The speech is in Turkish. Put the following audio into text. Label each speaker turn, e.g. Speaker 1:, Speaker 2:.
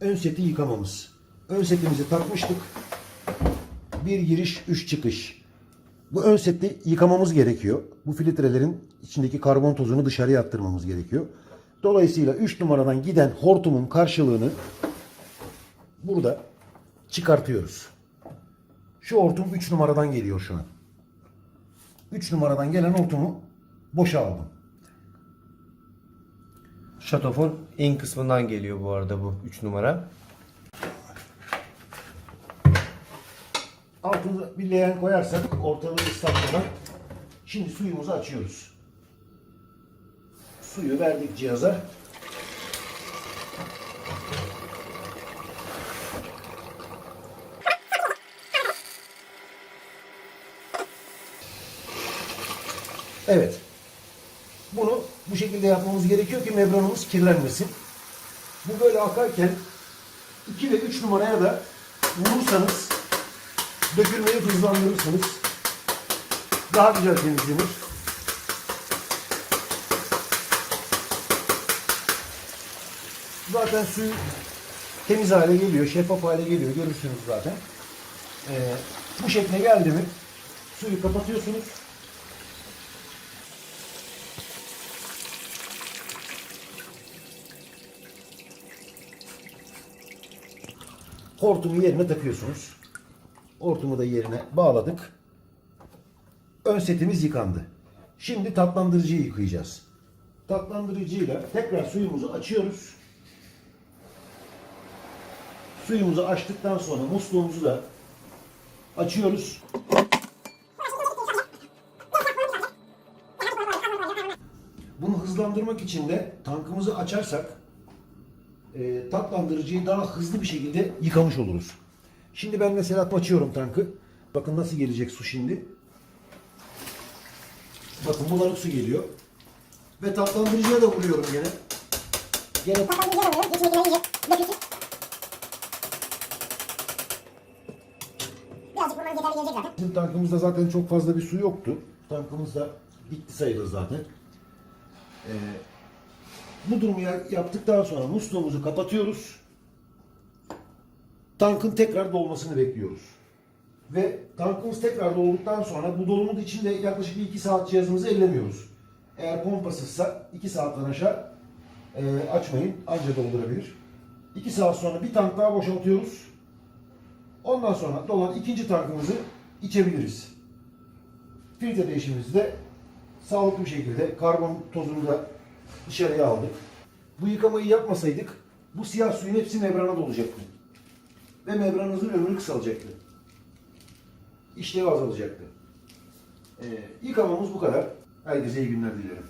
Speaker 1: Ön seti yıkamamız. Ön setimizi takmıştık. Bir giriş, üç çıkış. Bu ön seti yıkamamız gerekiyor. Bu filtrelerin içindeki karbon tozunu dışarıya attırmamız gerekiyor. Dolayısıyla 3 numaradan giden hortumun karşılığını burada çıkartıyoruz. Şu hortum 3 numaradan geliyor şu an. 3 numaradan gelen hortumu boşa aldım.
Speaker 2: Şatofon in kısmından geliyor bu arada bu 3 numara.
Speaker 1: Altına bir leğen koyarsak ortalığı ıslatmadan şimdi suyumuzu açıyoruz. Suyu verdik cihaza. Evet. Bu şekilde yapmamız gerekiyor ki membranımız kirlenmesin. Bu böyle akarken 2 ve 3 numaraya da vurursanız dökülmeyi hızlandırırsınız. Daha güzel temizlenir. Zaten suyu temiz hale geliyor, şeffaf hale geliyor. Görürsünüz zaten. Ee, bu şekle geldi mi suyu kapatıyorsunuz. Hortumu yerine takıyorsunuz. Hortumu da yerine bağladık. Ön setimiz yıkandı. Şimdi tatlandırıcıyı yıkayacağız. Tatlandırıcıyla tekrar suyumuzu açıyoruz. Suyumuzu açtıktan sonra musluğumuzu da açıyoruz. Bunu hızlandırmak için de tankımızı açarsak e, tatlandırıcıyı daha hızlı bir şekilde yıkamış oluruz. Şimdi ben mesela açıyorum tankı. Bakın nasıl gelecek su şimdi. Bakın bulanık su geliyor. Ve tatlandırıcıya da vuruyorum gene. Gene
Speaker 3: Birazcık vurmanız yeterli gelecek zaten.
Speaker 1: bizim tankımızda zaten çok fazla bir su yoktu. Tankımız da bitti sayılır zaten. Ee, bu durumu ya- yaptıktan sonra musluğumuzu kapatıyoruz. Tankın tekrar dolmasını bekliyoruz. Ve tankımız tekrar dolduktan sonra bu dolumun içinde yaklaşık 2 saat cihazımızı ellemiyoruz. Eğer pompasızsa 2 saatten aşağı e, açmayın. Anca doldurabilir. 2 saat sonra bir tank daha boşaltıyoruz. Ondan sonra dolan ikinci tankımızı içebiliriz. Filtre değişimimizi de sağlıklı bir şekilde karbon tozunu da dışarıya aldık. Bu yıkamayı yapmasaydık bu siyah suyun hepsi membrana dolacaktı. Ve membranımızın ömrü kısalacaktı. İşlevi azalacaktı. Ee, yıkamamız bu kadar. Herkese iyi günler dilerim.